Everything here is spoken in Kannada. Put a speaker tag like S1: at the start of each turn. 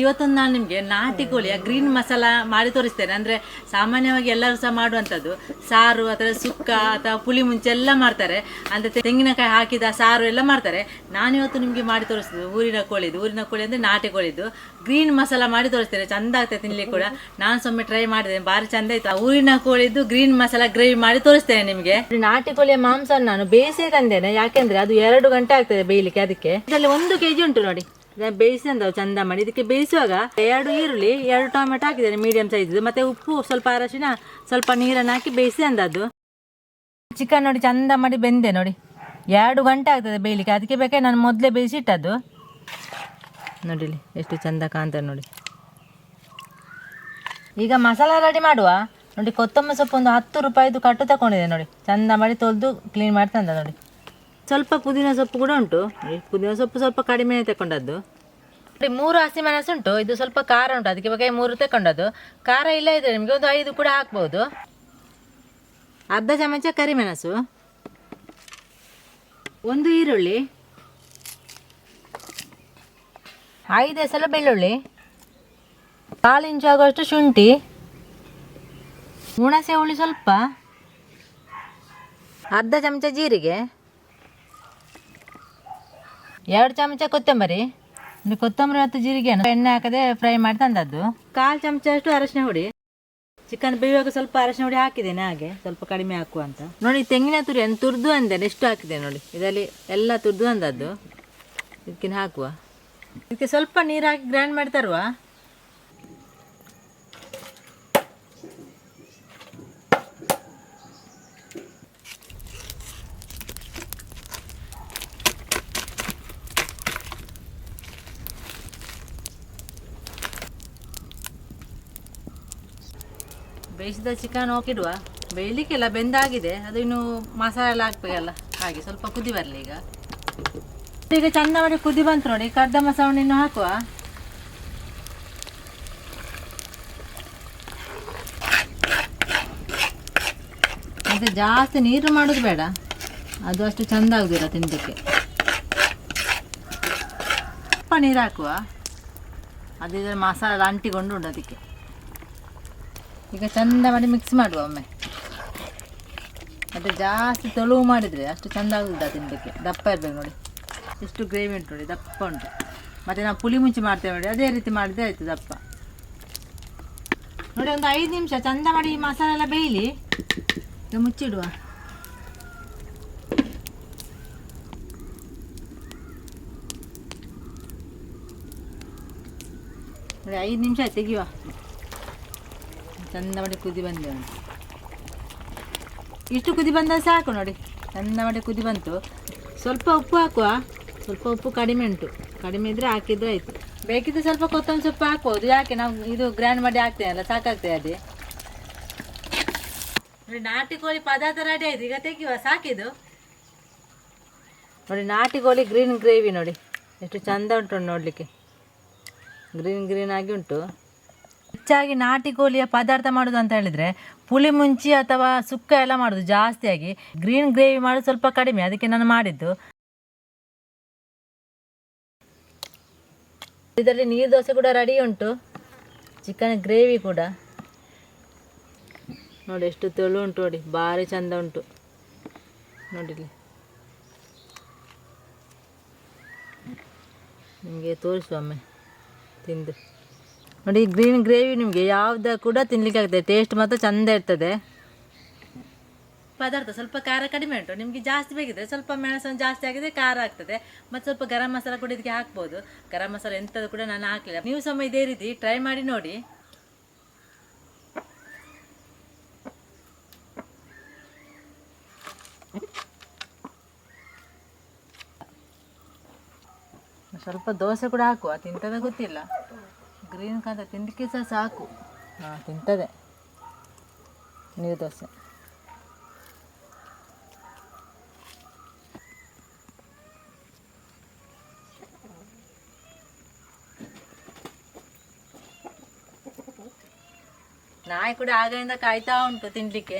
S1: ಇವತ್ತೊಂದು ನಾನು ನಿಮಗೆ ನಾಟಿ ಕೋಳಿಯ ಗ್ರೀನ್ ಮಸಾಲ ಮಾಡಿ ತೋರಿಸ್ತೇನೆ. ಅಂದರೆ ಸಾಮಾನ್ಯವಾಗಿ ಎಲ್ಲರೂ ಸಹ ಮಾಡುವಂಥದ್ದು. ಸಾರು ಅಥವಾ ಸುಕ್ಕ ಅಥವಾ ಪುಳಿ ಮುಂಚೆ ಎಲ್ಲ ಮಾಡ್ತಾರೆ. ಅಂದರೆ ತೆಂಗಿನಕಾಯಿ ಹಾಕಿದ ಸಾರು ಎಲ್ಲ ಮಾಡ್ತಾರೆ. ನಾನಿವತ್ತು ನಿಮಗೆ ಮಾಡಿ ತೋರಿಸ್ತೇನೆ. ಊರಿನ ಕೋಳಿದು. ಊರಿನ ಕೋಳಿ ಅಂದರೆ ನಾಟಿ ಕೋಳಿದು. ಗ್ರೀನ್ ಮಸಾಲ ಮಾಡಿ ತೋರಿಸ್ತೇನೆ. ಚಂದ ಆಗ್ತದೆ ತಿನ್ಲಿಕ್ಕೆ ಕೂಡ. ನಾನು ಸೊಮ್ಮೆ ಟ್ರೈ ಮಾಡಿದೆ. ಭಾರಿ ಚಂದ ಆಯ್ತು. ಊರಿನ ಕೋಳಿದು ಗ್ರೀನ್ ಮಸಾಲ ಗ್ರೇವಿ ಮಾಡಿ ತೋರಿಸ್ತೇನೆ ನಿಮಗೆ. ನಾಟಿ ಕೋಳಿಯ ಮಾಂಸ ನಾನು ಬೇಯಿಸೇ ತಂದೇನೆ. ಯಾಕೆಂದ್ರೆ ಅದು ಎರಡು ಗಂಟೆ ಆಗ್ತದೆ ಬೇಯಲಿಕ್ಕೆ, ಅದಕ್ಕೆ. ಇದರಲ್ಲಿ ಒಂದು ಕೆಜಿ ಉಂಟು ನೋಡಿ. ಇದನ್ನ ಬೇಯಿಸಿ ಅಂದವು ಚಂದ ಮಾಡಿ. ಇದಕ್ಕೆ ಬೇಯಿಸುವಾಗ ಎರಡು ಈರುಳ್ಳಿ, ಎರಡು ಟೊಮೆಟೊ ಹಾಕಿದ್ದೇನೆ ಮೀಡಿಯಂ ಸೈಜ್ ಮತ್ತೆ ಉಪ್ಪು ಸ್ವಲ್ಪ ಅರಶಿನ, ಸ್ವಲ್ಪ ನೀರನ್ನು ಹಾಕಿ ಬೇಯಿಸಿ ಅಂದದ್ದು. ಚಿಕನ್ ನೋಡಿ ಚಂದ ಮಾಡಿ ಬೆಂದೆ ನೋಡಿ. ಎರಡು ಗಂಟೆ ಆಗ್ತದೆ ಬೇಯಲಿಕ್ಕೆ. ಅದಕ್ಕೆ ಬೇಕಾದ್ರೆ ನಾನು ಮೊದಲೇ ಬೇಯಿಸಿಟ್ಟದ್ದು ನೋಡಿಲಿ ಎಷ್ಟು ಚಂದ ಕಾಣ್ತದೆ ನೋಡಿ. ಈಗ ಮಸಾಲ ರೆಡಿ ಮಾಡುವ. ನೋಡಿ ಕೊತ್ತಂಬರಿ ಸೊಪ್ಪು ಒಂದು ಹತ್ತು ರೂಪಾಯಿದು ಕಟ್ಟು ತಗೊಂಡಿದೆ ನೋಡಿ. ಚಂದ ಮಾಡಿ ತೊಳೆದು ಕ್ಲೀನ್ ಮಾಡಿ ತಂದ ನೋಡಿ. ಸ್ವಲ್ಪ ಪುದೀನ ಸೊಪ್ಪು ಕೂಡ ಉಂಟು. ಪುದೀನ ಸೊಪ್ಪು ಸ್ವಲ್ಪ ಕಡಿಮೆ ತಗೊಂಡದ್ದು ಮೂರು ಹಸಿಮೆಣಸು ಉಂಟು. ಇದು ಸ್ವಲ್ಪ ಖಾರ ಉಂಟು. ಅದಕ್ಕೆ ಬಗ್ಗೆ ಮೂರು ತಗೊಂಡದ್ದು ಖಾರ ಇಲ್ಲ ಇದ್ರೆ ನಿಮಗೆ ಒಂದು ಐದು ಕೂಡ ಹಾಕ್ಬೋದು. ಅರ್ಧ ಚಮಚ ಕರಿಮೆಣಸು. ಒಂದು ಈರುಳ್ಳಿ. ಐದು ಸಲ ಬೆಳ್ಳುಳ್ಳಿ. ಕಾಲು ಇಂಚು ಆಗುವಷ್ಟು ಶುಂಠಿ. ಹುಣಸೆ ಹುಳಿ ಸ್ವಲ್ಪ. ಅರ್ಧ ಚಮಚ ಜೀರಿಗೆ. ಎರಡು ಚಮಚ ಕೊತ್ತಂಬರಿ. ಒಂದು ಕೊತ್ತಂಬರಿ ಮತ್ತು ಜೀರಿಗೆ ಎಣ್ಣೆ ಹಾಕದೆ ಫ್ರೈ ಮಾಡಿ ತಂದದ್ದು. ಕಾಲು ಚಮಚ ಅಷ್ಟು ಅರಶಿನ ಹುಡಿ. ಚಿಕನ್ ಬೇಯುವಾಗ ಸ್ವಲ್ಪ ಅರಶಿನ ಹುಡಿ ಹಾಕಿದ್ದೇನೆ ಹಾಗೆ. ಸ್ವಲ್ಪ ಕಡಿಮೆ ಹಾಕುವ ಅಂತ. ನೋಡಿ ತೆಂಗಿನ ತುರಿಯನ್ನು ತುರಿದು ಅಂದೇನೆ, ಎಷ್ಟು ಹಾಕಿದೆ ನೋಡಿ. ಇದರಲ್ಲಿ ಎಲ್ಲ ತುರಿದು ಅಂದದ್ದು. ಇದಕ್ಕೆ ಹಾಕುವ. ಇದಕ್ಕೆ ಸ್ವಲ್ಪ ನೀರು ಹಾಕಿ ಗ್ರೈಂಡ್ ಮಾಡಿ ಬೇಯಿಸಿದ ಚಿಕನ್ ಹಾಕಿಡುವ ಬೇಯಲಿಕ್ಕೆಲ್ಲ ಬೆಂದಾಗಿದೆ. ಅದು ಇನ್ನು ಮಸಾಲೆ ಹಾಕ್ಬೇಕಲ್ಲ. ಹಾಗೆ ಸ್ವಲ್ಪ ಕುದಿ ಬರಲಿ ಈಗ. ಈಗ ಚಂದ ಮಾಡಿ ಕುದಿ ಬಂತು ನೋಡಿ. ಕರ್ದ ಮಸಾಲೆ ಹಾಕುವ. ಮತ್ತೆ ಜಾಸ್ತಿ ನೀರು ಮಾಡೋದು ಬೇಡ. ಅದು ಅಷ್ಟು ಚಂದ ಆಗುದಿಲ್ಲ ತಿನ್ನಲಿಕ್ಕೆ ಸ್ವಲ್ಪ ನೀರು ಹಾಕುವ. ಅದಿದ್ರೆ ಮಸಾಲೆ ಅಂಟಿಕೊಂಡು ಉಂಟು ಅದಕ್ಕೆ. ಈಗ ಚಂದ ಮಾಡಿ ಮಿಕ್ಸ್ ಮಾಡುವ ಒಮ್ಮೆ. ಮತ್ತು ಜಾಸ್ತಿ ತೊಳುವು ಮಾಡಿದರೆ ಅಷ್ಟು ಚಂದ ಆಗುದಿಲ್ಲ ತಿನ್ನಲಿಕ್ಕೆ ದಪ್ಪ ಇರಬೇಕು ನೋಡಿ. ಎಷ್ಟು ಗ್ರೇವಿ ಉಂಟು ನೋಡಿ, ದಪ್ಪ ಉಂಟು. ಮತ್ತು ನಾವು ಪುಳಿ ಮುಂಚಿ ಮಾಡ್ತೇವೆ ನೋಡಿ, ಅದೇ ರೀತಿ ಮಾಡಿದ್ರೆ ಆಯಿತು ದಪ್ಪ. ನೋಡಿ, ಒಂದು ಐದು ನಿಮಿಷ ಚಂದ ಮಾಡಿ ಈ ಮಸಾಲೆ ಎಲ್ಲ ಬೇಯಲಿ. ಈಗ ಮುಚ್ಚಿಡುವ. ನೋಡಿ, ಐದು ನಿಮಿಷ ತೆಗಿಯುವ. ಚಂದ ಮಾಡಿ ಕುದಿ ಬಂದೆ ಉಂಟು ಇಷ್ಟು ಕುದಿ ಬಂದ ಸಾಕು ನೋಡಿ ಚಂದ ಮಾಡಿ ಕುದಿ ಬಂತು ಸ್ವಲ್ಪ ಉಪ್ಪು ಹಾಕುವ ಸ್ವಲ್ಪ ಉಪ್ಪು ಕಡಿಮೆ ಉಂಟು ಕಡಿಮೆ ಇದ್ದರೆ ಹಾಕಿದ್ರೆ ಆಯಿತು ಬೇಕಿದ್ರೆ ಸ್ವಲ್ಪ ಕೊತ್ತಂಬರಿ ಸೊಪ್ಪು ಹಾಕ್ಬೋದು ಯಾಕೆ ನಾವು ಇದು ಗ್ರ್ಯಾಂಡ್ ಮಾಡಿ ಹಾಕ್ತೇವಲ್ಲ ಸಾಕಾಗ್ತದೆ ಅದೇ ನೋಡಿ ನಾಟಿ ಕೋಳಿ ಪದಾರ್ಥ ರೆಡಿ ಆಯ್ತು ಈಗ ತೆಗಿಯುವ ಸಾಕಿದು ನೋಡಿ ನಾಟಿ ಕೋಳಿ ಗ್ರೀನ್ ಗ್ರೇವಿ ನೋಡಿ ಎಷ್ಟು ಚಂದ ಉಂಟು ನೋಡಲಿಕ್ಕೆ ಗ್ರೀನ್ ಗ್ರೀನ್ ಆಗಿ ಉಂಟು ಹೆಚ್ಚಾಗಿ ನಾಟಿ ಕೋಳಿಯ ಪದಾರ್ಥ ಮಾಡೋದು ಅಂತ ಹೇಳಿದ್ರೆ ಪುಳಿ ಮುಂಚಿ ಅಥವಾ ಸುಕ್ಕ ಎಲ್ಲ ಮಾಡೋದು ಜಾಸ್ತಿಯಾಗಿ. ಗ್ರೀನ್ ಗ್ರೇವಿ ಮಾಡೋದು ಸ್ವಲ್ಪ ಕಡಿಮೆ, ಅದಕ್ಕೆ ನಾನು ಮಾಡಿದ್ದು. ಇದರಲ್ಲಿ ನೀರು ದೋಸೆ ಕೂಡ ರೆಡಿ ಉಂಟು. ಚಿಕನ್ ಗ್ರೇವಿ ಕೂಡ. ನೋಡಿ ಎಷ್ಟು ತೆಳು ಉಂಟು ನೋಡಿ, ಭಾರಿ ಚಂದ ಉಂಟು. ನೋಡಿಲಿ ನಿಮಗೆ ತೋರಿಸುವ ಒಮ್ಮೆ ತಿಂದು. ನೋಡಿ ಗ್ರೀನ್ ಗ್ರೇವಿ ನಿಮಗೆ ಯಾವ್ದು ಕೂಡ ತಿನ್ಲಿಕ್ಕೆ ಆಗ್ತದೆ ಟೇಸ್ಟ್ ಮಾತ್ರ ಚಂದ ಇರ್ತದೆ. ಪದಾರ್ಥ ಸ್ವಲ್ಪ ಖಾರ ಕಡಿಮೆ ಉಂಟು. ನಿಮಗೆ ಜಾಸ್ತಿ ಬೇಕಿದ್ರೆ ಸ್ವಲ್ಪ ಮೆಣಸನ್ನು ಜಾಸ್ತಿ ಆಗಿದ್ರೆ ಖಾರ ಆಗ್ತದೆ. ಮತ್ತು ಸ್ವಲ್ಪ ಗರಂ ಮಸಾಲ ಕೂಡ ಇದಕ್ಕೆ ಹಾಕ್ಬೋದು. ಗರಂ ಮಸಾಲ ಎಂಥದ್ದು ಕೂಡ ನಾನು ಹಾಕಲಿಲ್ಲ. ನೀವು ಸಮಯ ಇದೇ ರೀತಿ ಟ್ರೈ ಮಾಡಿ ನೋಡಿ. ಸ್ವಲ್ಪ ದೋಸೆ ಕೂಡ ಹಾಕುವ. ತಿಂತದ ಗೊತ್ತಿಲ್ಲ. ಗ್ರೀನ್ ಕಾಂತ ತಿನ್ನಲಿಕ್ಕೆ ಸಹ ಸಾಕು. ಹಾಂ ತಿಂತದೆ. ನೀರು ದೋಸೆ. ನಾಯಿ ಕೂಡ ಆಗಿಂದ ಕಾಯ್ತಾ ಉಂಟು ತಿನ್ಲಿಕ್ಕೆ.